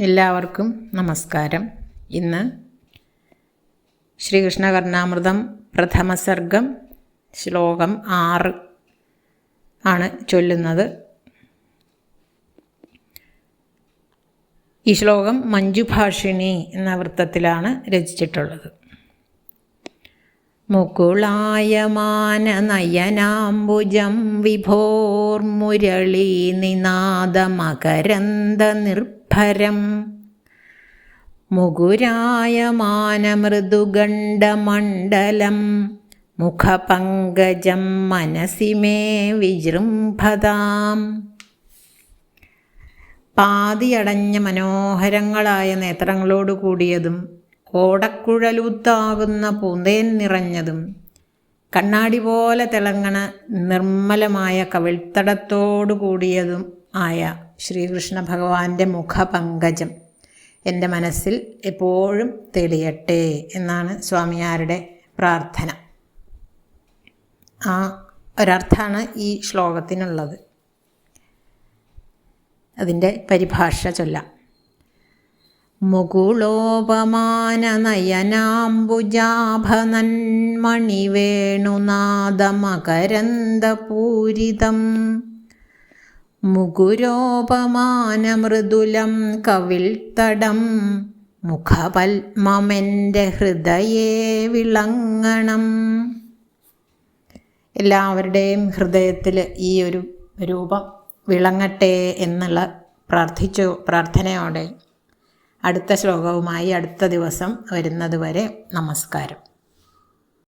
എല്ലാവർക്കും നമസ്കാരം. ഇന്ന് ശ്രീകൃഷ്ണ കർണാമൃതം പ്രഥമ സർഗം ശ്ലോകം ആറ് ആണ് ചൊല്ലുന്നത്. ഈ ശ്ലോകം മഞ്ജുഭാഷിണി എന്ന വൃത്തത്തിലാണ് രചിച്ചിട്ടുള്ളത്. മുകുളായമാനനയനാംബുജം വിഭോർമുരളീ നിനാദമകരന്ദ നിർഭരം മുകുരായമാനമൃദുഗണ്ഡമണ്ഡലം മുഖപങ്കജം മനസിമേ വിജൃംഭതാം. പാതിയടഞ്ഞ മനോഹരങ്ങളായ നേത്രങ്ങളോടു കൂടിയതും കോടക്കുഴലൂത്താകുന്ന പൂന്തേൻ നിറഞ്ഞതും കണ്ണാടി പോലെ തിളങ്ങണ നിർമ്മലമായ കവിൾത്തടത്തോടു കൂടിയതും ആയ ശ്രീകൃഷ്ണ ഭഗവാന്റെ മുഖപങ്കജം. എന്റെ മനസ്സിൽ എപ്പോഴും തെളിയട്ടെ എന്നാണ് സ്വാമിയാരുടെ പ്രാർത്ഥന. ആ ഒരർത്ഥാണ് ഈ ശ്ലോകത്തിനുള്ളത്. അതിന്റെ പരിഭാഷ ചൊല്ലാം. മുകുളോപമാനനയനാംബുജാഭനന്മണിവേണുനാദമകരന്ദപൂരിതം മുകുരോപമാനമൃദുലം കവിൾത്തടം മുഖപത്മമെന്റെ ഹൃദയേ വിളങ്ങണം. എല്ലാവരുടെയും ഹൃദയത്തിൽ ഈ ഒരു രൂപം വിളങ്ങട്ടെ എന്നുള്ള പ്രാർത്ഥിച്ചു പ്രാർത്ഥനയോടെ അടുത്ത ശ്ലോകവുമായി അടുത്ത ദിവസം വരുന്നതുവരെ നമസ്കാരം.